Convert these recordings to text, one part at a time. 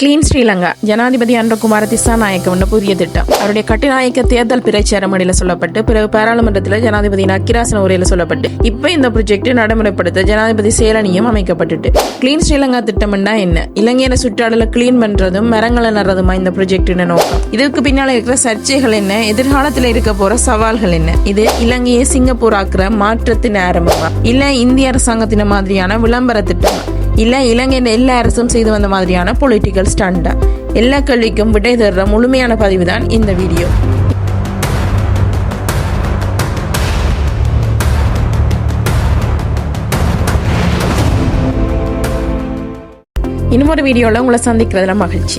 Clean Sri Lanka ஜனாதிபதி அன்றகுமார திசாநாயக்க புதிய திட்டம். அவருடைய கட்டுநாயக்க தேர்தல் பிரச்சார அடியில் சொல்லப்பட்டு பிறகு பாராளுமன்றத்தில் ஜனாதிபதி அக்கிராசன உரையில் சொல்லப்பட்டு இப்ப இந்த ப்ரொஜெக்ட் நடைமுறைப்படுத்த ஜனாதிபதி சேலனியும் அமைக்கப்பட்டுட்டு. கிளீன் ஸ்ரீலங்கா திட்டம்னா என்ன? இலங்கையின சுற்றாடல கிளீன் பண்றதும் மரங்களை நடுறதுமா இந்த ப்ரொஜெக்ட் நோக்கம். இதுக்கு பின்னால் இருக்கிற சர்ச்சைகள் என்ன? எதிர்காலத்தில் இருக்க போற சவால்கள் என்ன? இது இலங்கையை சிங்கப்பூர் ஆக்குற மாற்றத்தின் ஆரம்பமா? இல்ல இந்திய அரசாங்கத்தின மாதிரியான விளம்பர திட்டமா? இல்லை இலங்கையின் எல்லா அரசும் செய்து வந்த மாதிரியான பொலிட்டிக்கல் ஸ்டண்டா எல்லா கேள்விக்கும் விடை தர்ற முழுமையான பதிவு தான் இந்த வீடியோ இன்னொரு வீடியோவில் உங்களை சந்திக்கிறதுல மகிழ்ச்சி.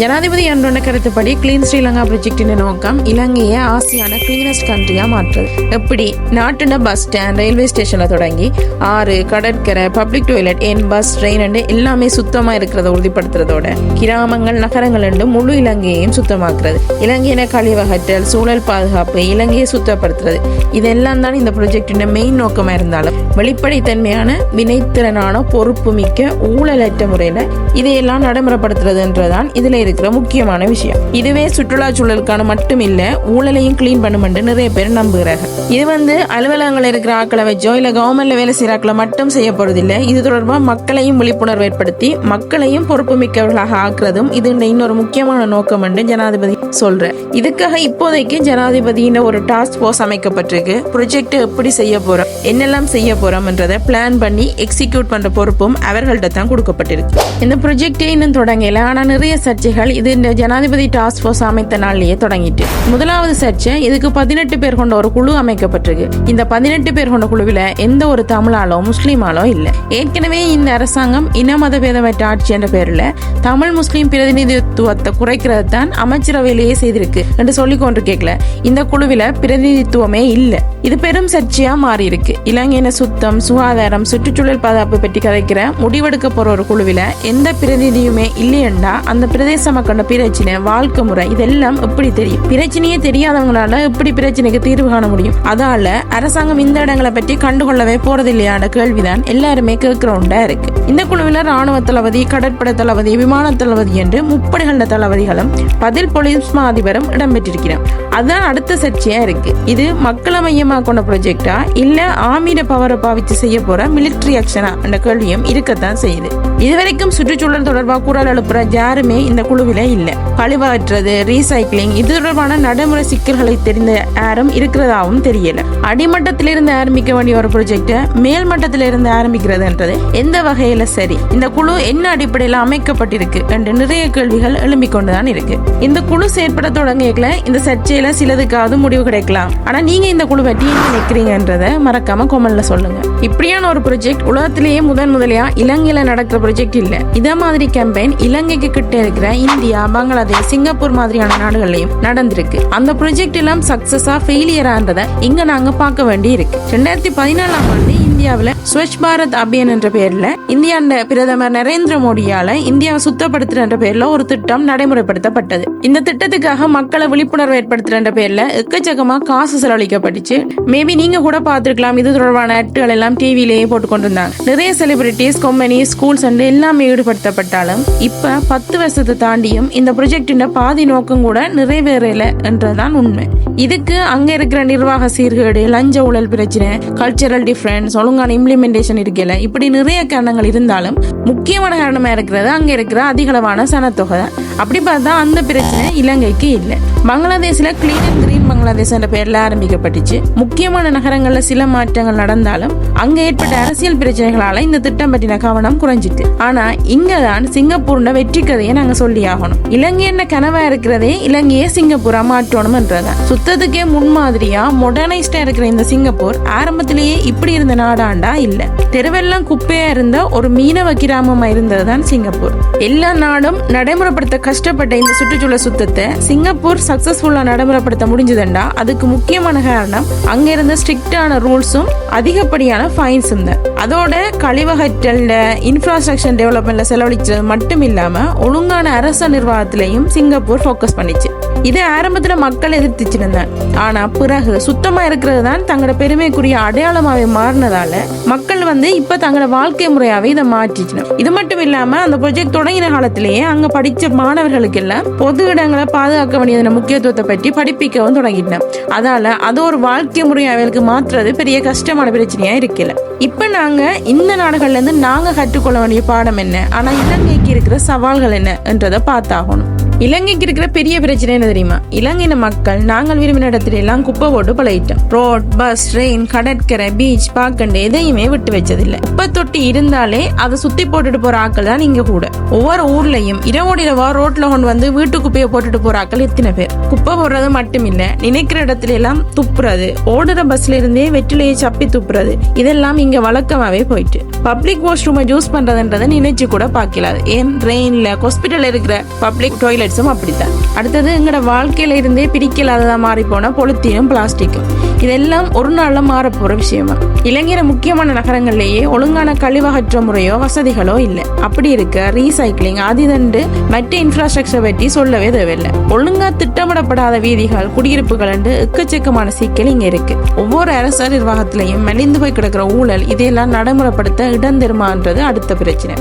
ஜனாதிபதி அன்றொன்ன கருத்துப்படி கிளீன் ஸ்ரீலங்கா ப்ரொஜெக்டின் நோக்கம் இலங்கையை ஆசியான கிளீனஸ்ட் கண்ட்ரியாக மாற்றுறது எப்படி? நாட்டுன பஸ் ஸ்டாண்ட் ரயில்வே ஸ்டேஷனில் தொடங்கி ஆறு கடற்கரை பப்ளிக் டாய்லெட் என் பஸ் ட்ரெயின் எல்லாமே சுத்தமாக இருக்கிறத உறுதிப்படுத்துறதோட கிராமங்கள் நகரங்கள் என்று முழு இலங்கையையும் சுத்தமாக்குறது. இலங்கையின கழிவகற்றல் சூழல் பாதுகாப்பு இலங்கையை சுத்தப்படுத்துறது. இதெல்லாம் தான் இந்த ப்ரொஜெக்டின் மெயின் நோக்கமாக இருந்தாலும் வெளிப்படைத்தன்மையான வினைத்திறனான பொறுப்பு மிக்க ஊழலற்ற முறையில் இதையெல்லாம் நடைமுறைப்படுத்துறதுன்றதான் இதில் இருக்கிற முக்கியமான விஷயம். இதுவே சுற்றுலா சூழலுக்கான மட்டும் இல்ல ஊழலையும் கிளீன் பண்ணுமென்று நிறைய பேர் நம்புகிறார்கள் இது வந்து அலுவலகங்கள் இருக்கிற ஆக்களை வச்சோ இல்ல கவர்மெண்ட்ல வேலை செய்யற ஆக்களை மட்டும் செய்ய போறதில்லை. இது தொடர்பாக மக்களையும் விழிப்புணர்வு ஏற்படுத்தி மக்களையும் பொறுப்பு மிக்கவர்களாக ஆக்குறதும் இது இன்னொரு முக்கியமான நோக்கம் என்று ஜனாதிபதி சொல்ற இதுக்காக இப்போதைக்கு ஜனாதிபதியின் ஒரு டாஸ்க் போர்ஸ் அமைக்கப்பட்டிருக்கு. ப்ரொஜெக்ட் எப்படி செய்ய போறோம் என்னெல்லாம் செய்ய போறோம்ன்றதை பிளான் பண்ணி எக்ஸிக்யூட் பண்ற பொறுப்பும் அவர்கள்ட்ட தான் கொடுக்கப்பட்டிருக்கு. இந்த ப்ரொஜெக்டே இன்னும் தொடங்கல ஆனா நிறைய சர்ச்சைகள் இது இந்த ஜனாதிபதி டாஸ்க் போர்ஸ் அமைத்த நாளிலேயே தொடங்கிட்டு. முதலாவது சர்ச்சை இதுக்கு பதினெட்டு பேர் கொண்ட ஒரு குழு அமைக்கப்பட்டிருக்கு. இந்த பதினெட்டு பேர் கொண்ட குழுவில் எந்த ஒரு தமிழாலோ முஸ்லீமாலோ இல்லை. ஏற்கனவே இந்த அரசாங்கம் இன மத பேதமற்ற ஆட்சி என்ற பேரில் தமிழ் முஸ்லீம் பிரதிநிதித்துவத்தை குறைக்கிறது தான் அமைச்சரவையிலேயே செய்திருக்கு என்று சொல்லி கொண்டு கேட்கல இந்த குழுவில் பிரதிநிதித்துவமே இல்லை. இது பெரும் சர்ச்சையா மாறி இருக்கு இலங்கையின சுத்தம் சுகாதாரம் சுற்றுச்சூழல் பாதுகாப்பு பற்றி கதைக்கிற முடிவெடுக்க போற ஒரு குழுவில் எந்த பிரதிநிதியுமே இல்லையண்டா அந்த பிரதேச மக்களோட பிரச்சனை வாழ்க்கை முறை இதெல்லாம் எப்படி தெரியும்? பிரச்சனையே தெரியாதவங்களால எப்படி பிரச்சனைக்கு தீர்வு காண முடியும்? அதால அரசாங்கம் இந்த இடங்களை பற்றி கண்டுகொள்ளவே போறதில்லையான கேள்விதான் எல்லாருமே கேட்கிறோண்டா இருக்கு. இந்த குழுவில் ராணுவ தளபதி கடற்படை தளபதி விமான தளபதி என்று முப்படைகள தளபதிகளும் பதில் போலீஸ் அதிபரும் இடம்பெற்றிருக்கிறார். அதுதான் அடுத்த சர்ச்சையா இருக்கு. இது மக்களை மையமாக கொண்ட ப்ரொஜெக்டா இல்ல ஆமீர பவரை பாவிச்சு செய்ய போற மிலிட்ரி ஆக்ஷனா என்ற கேள்வியும் இருக்கத்தான் செய்யுது. இதுவரைக்கும் சுற்றுச்சூழல் தொடர்பாக குரல் எழுப்புற யாருமே இந்த குழுவில இல்லை. கழிவகற்றது ரீசைக்ளிங் இது தொடர்பான நடைமுறை சிக்கல்களை தெரிந்த யாரும் இருக்கிறதாகவும் தெரியல. அடிமட்டத்திலிருந்து ஆரம்பிக்க வேண்டிய ஒரு ப்ரொஜெக்ட் மேல்மட்டத்திலிருந்து ஆரம்பிக்கிறதுன்றது எந்த வகையில சரி? இந்த குழு என்ன அடிப்படையில் அமைக்கப்பட்டிருக்கு என்று நிறைய கேள்விகள் எழும்பிக் கொண்டுதான் இருக்கு. இந்த குழு செயற்பட தொடங்கியதுல இந்த சர்ச்சையில சிலதுக்காவது முடிவு கிடைக்கலாம். ஆனா நீங்க இந்த குழு பற்றி என்ன நினைக்கிறீங்கன்றத மறக்காம கொமல்ல சொல்லுங்க. இப்படியான ஒரு ப்ரொஜெக்ட் உலகத்திலேயே முதன் முதலியா இலங்கையில நடக்கிற ப்ரொஜெக்ட் இல்லை. இதே மாதிரி கேம்பெயின் இலங்கைக்கு கிட்ட இருக்கிற இந்தியா பங்களாதேஷ் சிங்கப்பூர் மாதிரியான நாடுகள்லையும் நடந்திருக்கு. அந்த ப்ரொஜெக்ட் எல்லாம் சக்சஸா இருந்ததை இங்க நாங்க பார்க்க வேண்டி இருக்கு ரெண்டாயிரத்தி பதினாலாம் ஆண்டு இந்தியாவில் ஸ்வச் பாரத் அபியான் என்ற பேர்ல இந்தியாண்ட பிரதமர் நரேந்திர மோடியால இந்தியாவை சுத்தப்படுத்துற என்ற பேர்ல ஒரு திட்டம் நடைமுறைப்படுத்தப்பட்டது. இந்த திட்டத்துக்காக மக்களை விழிப்புணர்வு ஏற்படுத்துற என்ற பேர்ல எக்கச்சக்கமா காசு செலவழிக்கப்பட்டுச்சு. மேபி நீங்க கூட பார்த்திருக்கலாம் இது தொடர்பான ஆட்கள் எல்லாம் டிவிலேயே போட்டு கொண்டிருந்தாங்க நிறைய செலிபிரிட்டிஸ் கம்பெனி ஸ்கூல்ஸ் அண்ட் எல்லாமே ஈடுபடுத்தப்பட்டாலும் இப்ப பத்து வருஷத்தை தாண்டியும் இந்த ப்ரொஜெக்டின் பாதி நோக்கம் கூட நிறைவேறல என்றதான் உண்மை. இதுக்கு அங்க இருக்கிற நிர்வாக சீர்கேடு லஞ்ச ஊழல் பிரச்சனை கல்ச்சரல் டிஃபரன்ஸ் ஒழுங்கான இம்ப்ளிமெண்டேஷன் இருக்கல. இப்படி நிறைய காரணங்கள் இருந்தாலும் முக்கியமான காரணமா இருக்கிறது அங்க இருக்கிற அதிகளவான சனத்தொகை. தான் அப்படி பார்த்தா அந்த பிரச்சனை இலங்கைக்கு இல்லை. பங்களாதேஷில் கிளீன் அண்ட் கிரீன் பங்களாதேஷ் என்ற பெயரில் ஆரம்பிக்கப்பட்டுச்சு. முக்கியமான நகரங்களில் சில மாற்றங்கள் நடந்தாலும் அங்கே ஏற்பட்ட அரசியல் பிரச்சனைகளால் இந்த திட்டம் பற்றின கவனம் குறைஞ்சிட்டு. ஆனால் இங்கே தான் சிங்கப்பூர்ன வெற்றி கதையை நாங்கள் சொல்லி ஆகணும். இலங்கை என்ன கனவாக இருக்கிறதே இலங்கையை சிங்கப்பூரா மாற்றணும்ன்றதான் சுத்தத்துக்கே முன்மாதிரியாக மொடர்னைஸ்டா இருக்கிற இந்த சிங்கப்பூர் ஆரம்பத்திலேயே இப்படி இருந்த நாடு நாடாண்டா இல்ல. தெருவெல்லாம் குப்பையா இருந்த ஒரு மீனவ கிராமமா இருந்ததுதான் சிங்கப்பூர். எல்லா நாடும் நடைமுறைப்படுத்த கஷ்டப்பட்ட இந்த சுற்றுச்சூழல் சுத்தத்தை சிங்கப்பூர் சக்சஸ்ஃபுல்லா நடைமுறைப்படுத்த முடிஞ்சதுண்டா? அதுக்கு முக்கியமான காரணம் அங்க இருந்த ஸ்ட்ரிக்டான ரூல்ஸும் அதிகப்படியான ஃபைன்ஸ் இருந்த அதோட கழிவகற்றல்ல இன்ஃப்ராஸ்ட்ரக்சர் டெவலப்மெண்ட்ல செலவழிச்சது மட்டும் இல்லாம ஒழுங்கான அரச நிர்வாகத்திலையும் சிங்கப்பூர் ஃபோக்கஸ் பண்ணிச்சு. இதை ஆரம்பத்துல மக்கள் எதிர்த்துச்சிருந்தாங்க. ஆனா பிறகு சுத்தமா இருக்கிறது தான் தங்களோட பெருமைக்குரிய அடையாளமாவே மாறினதால. மக்கள் வந்து இப்ப தங்களோட வாழ்க்கை முறையாவே இதை மாற்றிச்சு இது மட்டும் இல்லாம அந்த ப்ரொஜெக்ட் தொடங்கின காலத்திலேயே அங்க படிச்ச மாணவர்களுக்கு எல்லாம் பொது இடங்களை பாதுகாக்க வேண்டியதன முக்கியத்துவத்தை பற்றி படிப்பிக்கவும் தொடங்கிட்டேன். அதால அது ஒரு வாழ்க்கை முறையாவர்களுக்கு மாற்றுறது பெரிய கஷ்டமான பிரச்சனையா இருக்கல. இப்ப நாங்க இந்த நாடுகள்ல இருந்து நாங்க கற்றுக்கொள்ள வேண்டிய பாடம் என்ன? ஆனா இலங்கைக்கு இருக்கிற சவால்கள் என்ன என்றதை பார்த்தாகணும். இலங்கைக்கு இருக்கிற பெரிய பிரச்சனை என்ன தெரியுமா? இலங்கையின மக்கள் நாங்கள் விரும்பின இடத்துல எல்லாம் குப்பை போட்டு பழகிட்டோம் ரோட் பஸ் ட்ரெயின் கடற்கரை பீச் பாக்கண்டு எதையுமே விட்டு வச்சதில்லை. குப்பை தொட்டி இருந்தாலே அதை சுத்தி போட்டுட்டு போற ஆட்கள் தான் இங்க கூட. ஒவ்வொரு ஊர்லயும் இரவோடு இரவா ரோட்ல கொண்டு வந்து வீட்டு குப்பையை போட்டுட்டு போற ஆட்கள் எத்தனை பேர்? குப்பை போடுறது மட்டும் இல்ல நினைக்கிற இடத்துல எல்லாம் துப்புறது ஓடுற பஸ்ல இருந்தே வெற்றிலையை சப்பி துப்புறது இதெல்லாம் இங்க வழக்கமாவே போயிட்டு. பப்ளிக் வாஷ் ரூமை யூஸ் பண்றதுன்றதை நினைச்சு கூட பாக்கலாது ஏன்? ட்ரெயின்ல ஹாஸ்பிட்டல் இருக்கிற பப்ளிக் டாய்லெட்ஸும் அப்படித்தான். அடுத்தது எங்களோட வாழ்க்கையில இருந்தே பிரிக்கலாததாக மாறிப்போன பொலித்தீனும் பிளாஸ்டிக்கும். இதெல்லாம் ஒரு நாளில் மாறப்போகிற விஷயமா? இளைஞர முக்கியமான நகரங்கள்லேயே ஒழுங்கான கழிவகற்ற முறையோ வசதிகளோ இல்லை. அப்படி இருக்க ரீசைக்ளிங் அதிதண்டு மற்ற இன்ஃப்ராஸ்ட்ரக்சர் பற்றி சொல்லவே தேவையில்லை. ஒழுங்கா திட்டமிடப்படாத வீதிகள் குடியிருப்புகள் என்று எக்கச்சக்கமான சிக்கல் இங்க இருக்கு. ஒவ்வொரு அரசு நிர்வாகத்திலையும் மெலிந்து போய் கிடக்கிற ஊழல் இதையெல்லாம் நடைமுறைப்படுத்த இடம் தருமான்றது அடுத்த பிரச்சனை.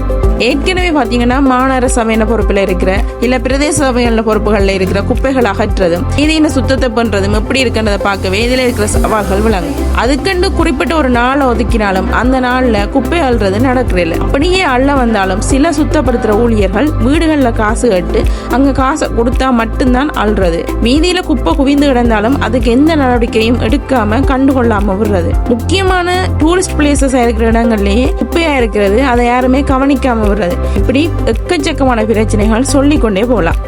ஏற்கனவே பார்த்தீங்கன்னா மாநகர சபையின பொறுப்பில் இருக்கிற இல்ல பிரதேச சபைகளில் பொறுப்புகளில் இருக்கிற குப்பைகள் அகற்றதும் இது என்ன சுத்தத்தை பண்றதும் எப்படி இருக்குன்றதை பார்க்கவே இதில் இருக்கிற சவால்கள் விளங்கும். அதுக்கென்று குறிப்பிட்ட ஒரு நாளை ஒதுக்கினாலும் அந்த நாளில் குப்பை அள்ளுறது நடக்கிறதில்ல அப்படியே அள்ள வந்தாலும் சில சுத்தப்படுத்துகிற ஊழியர்கள் வீடுகளில் காசு கட்டு அங்கே காசை கொடுத்தா மட்டும்தான் அள்ளுறது. வீதியில் குப்பை குவிந்து கிடந்தாலும் அதுக்கு எந்த நடவடிக்கையும் எடுக்காம கண்டுகொள்ளாமல் விடுறது. முக்கியமான டூரிஸ்ட் பிளேசஸ் இருக்கிற இடங்கள்லேயே குப்பையாக இருக்கிறது அதை யாருமே கவனிக்காம விடுறது இப்படி எக்கச்சக்கமான பிரச்சனைகள் சொல்லிக்கொண்டே போகலாம்.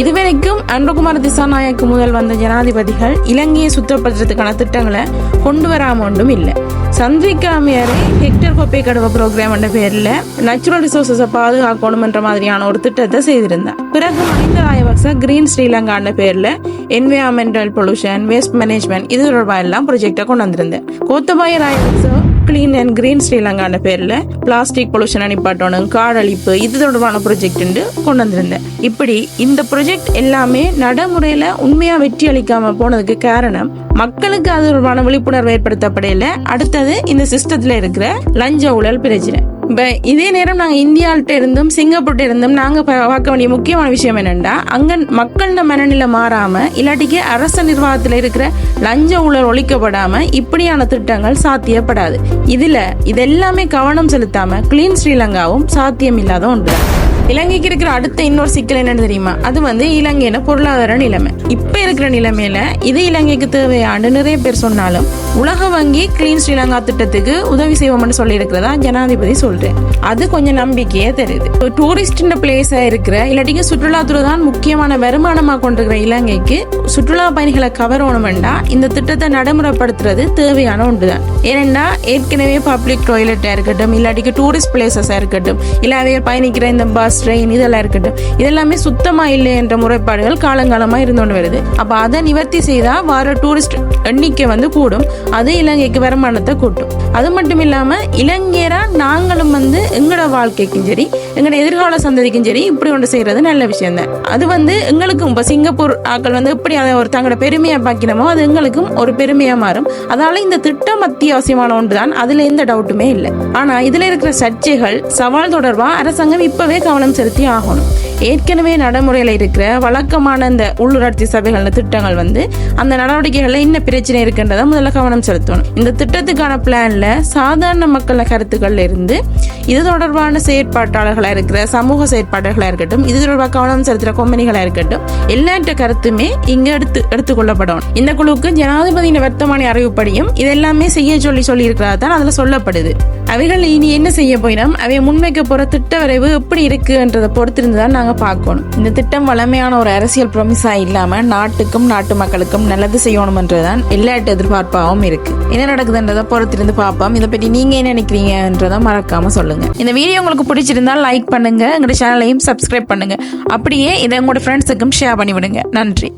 இதுவரைக்கும் அன்பகுமார் திசாநாயக்கு முதல் வந்த ஜனாதிபதிகள் இலங்கையை சுத்தப்படுறதுக்கான திட்டங்களை கொண்டு வராம ஒன்றும் இல்லை. சந்திரிகா அம்மையாரே ஹெக்டர் கோப்பை கடுவ ப்ரோக்ராம் என்ற பேரில் நேச்சுரல் ரிசோர்ஸஸை பாதுகாக்கணும் என்ற மாதிரியான ஒரு திட்டத்தை செய்திருந்தார். பிறகு மஹிந்த ராயபக்ச கிரீன் ஸ்ரீலங்கான்ற பேரில் என்வயர்மெண்டல் பொல்யூஷன் வேஸ்ட் மேனேஜ்மெண்ட் இது தொடர்பாக எல்லாம் ப்ரொஜெக்டை கொண்டு வந்திருந்தேன் Gotabaya Rajapaksa clean and green ஸ்ரீலங்கான பேர்ல. பிளாஸ்டிக் பொல்யூஷன் அனுப்பாட்டணும் காடழிப்பு இது தொடர்பான ப்ரொஜெக்ட் கொண்டு வந்திருந்தேன். இப்படி இந்த ப்ரொஜெக்ட் எல்லாமே நடைமுறையில உண்மையா வெற்றி அளிக்காம போனதுக்கு காரணம் மக்களுக்கு அது தொடர்பான விழிப்புணர்வு ஏற்படுத்தப்படையில. அடுத்தது இந்த சிஸ்டத்துல இருக்கிற லஞ்ச ஊழல் பிரச்சனை. இப்போ இதே நேரம் நாங்கள் இந்தியாவிட்ட இருந்தும் சிங்கப்பூர்ட்ட இருந்தும் நாங்கள் பார்க்க வேண்டிய முக்கியமான விஷயம் என்னென்னா அங்கே மக்களோட மனநிலை மாறாமல் இல்லாட்டிக்கு அரச நிர்வாகத்தில் இருக்கிற லஞ்ச ஊழல் ஒழிக்கப்படாமல் இப்படியான திட்டங்கள் சாத்தியப்படாது. இதில் இதெல்லாமே கவனம் செலுத்தாமல் கிளீன் ஸ்ரீலங்காவும் சாத்தியம் இல்லாத ஒன்று. இலங்கைக்கு இருக்கிற அடுத்த இன்னொரு சிக்கல் என்னன்னு தெரியுமா? அது வந்து இலங்கையில பொருளாதார நிலைமை. இப்ப இருக்கிற நிலைமையில இது இலங்கைக்கு தேவையாண்டு நிறைய பேர் சொன்னாலும் உலக வங்கி கிளீன் ஸ்ரீலங்கா திட்டத்துக்கு உதவி செய்வோம்னு சொல்லி இருக்கிறதா ஜனாதிபதி சொல்றேன் அது கொஞ்சம் நம்பிக்கையே தெரியுது டூரிஸ்ட் பிளேஸா இருக்கிற இல்லாட்டிக்கு சுற்றுலாத்துறை தான் முக்கியமான வருமானமா கொண்டிருக்கிற இலங்கைக்கு சுற்றுலா பயணிகளை கவரணும் வேண்டாம். இந்த திட்டத்தை நடைமுறைப்படுத்துறது தேவையான ஒன்றுதான். ஏனெண்டா ஏற்கனவே பப்ளிக் டாய்லெட்டா இருக்கட்டும் இல்லாட்டிக்கு டூரிஸ்ட் பிளேசஸா இருக்கட்டும் இல்லாவே பயணிக்கிற இந்த பஸ் ஸ்ட்ரெயின் இதெல்லாம் இருக்கட்டும். இதெல்லாமே சுத்தமா இல்லை என்ற முறைப்பாடுகள் காலங்காலமா இருந்தோண்டு வருது. அப்ப அதை நிவர்த்தி செய்தா வர டூரிஸ்ட் எண்ணிக்கை வந்து கூடும். அது இலங்கைக்கு வருமானத்தை கூட்டும். அது மட்டும் இல்லாமல் இளைஞராக நாங்களும் வந்து எங்களோட வாழ்க்கைக்கும் சரி எங்களோட எதிர்கால சந்ததிக்கும் சரி இப்படி ஒன்று செய்கிறது நல்ல விஷயம் தான் அது வந்து எங்களுக்கும் இப்போ சிங்கப்பூர் ஆக்கள் வந்து எப்படி அதை ஒரு தங்களோட பெருமையாக பார்க்கணுமோ அது எங்களுக்கும் ஒரு பெருமையாக மாறும். அதனால இந்த திட்டம் அத்தியாவசியமான ஒன்று தான் அதில் எந்த டவுட்டுமே இல்லை. ஆனால் இதில் இருக்கிற சர்ச்சைகள் சவால் தொடர்பாக அரசாங்கம் இப்போவே கவனம் செலுத்தி ஆகணும். ஏற்கனவே நடைமுறையில் இருக்கிற வழக்கமான இந்த உள்ளூராட்சி சபைகள் திட்டங்கள் வந்து அந்த நடவடிக்கைகளில் என்ன பிரச்சனை இருக்குன்றதை முதல்ல கவனம் செலுத்தணும். இந்த திட்டத்துக்கான பிளான்ல சாதாரண மக்கள் கருத்துக்கள்ல இருந்து இது தொடர்பான செயற்பாட்டாளர்களாக இருக்கிற சமூக செயற்பாட்டாளர்களாக இருக்கட்டும் இது தொடர்பாக கவனம் செலுத்துகிற கம்பெனிகளாக இருக்கட்டும் எல்லாற்ற கருத்துமே இங்கே எடுத்து எடுத்துக்கொள்ளப்படும். இந்த குழுவுக்கு ஜனாதிபதியின் வர்த்தமானி அறிவுப்படியும் இதெல்லாமே செய்ய சொல்லி சொல்லியிருக்கிறதா தான் அதில் சொல்லப்படுது. அவைகள் இனி என்ன செய்ய போயினோம்? அவை முன்வைக்க போற திட்ட வரைவு எப்படி இருக்குன்றதை பொறுத்திருந்து தான் நாங்க பார்க்கணும். இந்த திட்டம் வளமையான ஒரு அரசியல் ப்ரொமிஸா இல்லாம நாட்டுக்கும் நாட்டு மக்களுக்கும் நல்லது செய்யணும்ன்றதான் எல்லாட்டு எதிர்பார்ப்பாகவும் இருக்கு. என்ன நடக்குதுன்றதை பொறுத்திருந்து பார்ப்போம். இதை பற்றி நீங்க என்ன நினைக்கிறீங்கன்றதை மறக்காம சொல்லுங்க. இந்த வீடியோ உங்களுக்கு பிடிச்சிருந்தால் லைக் பண்ணுங்க. எங்களோட சேனலையும் சப்ஸ்கிரைப் பண்ணுங்க. அப்படியே இதை உங்களோட ஃப்ரெண்ட்ஸுக்கும் ஷேர் பண்ணிவிடுங்க. நன்றி.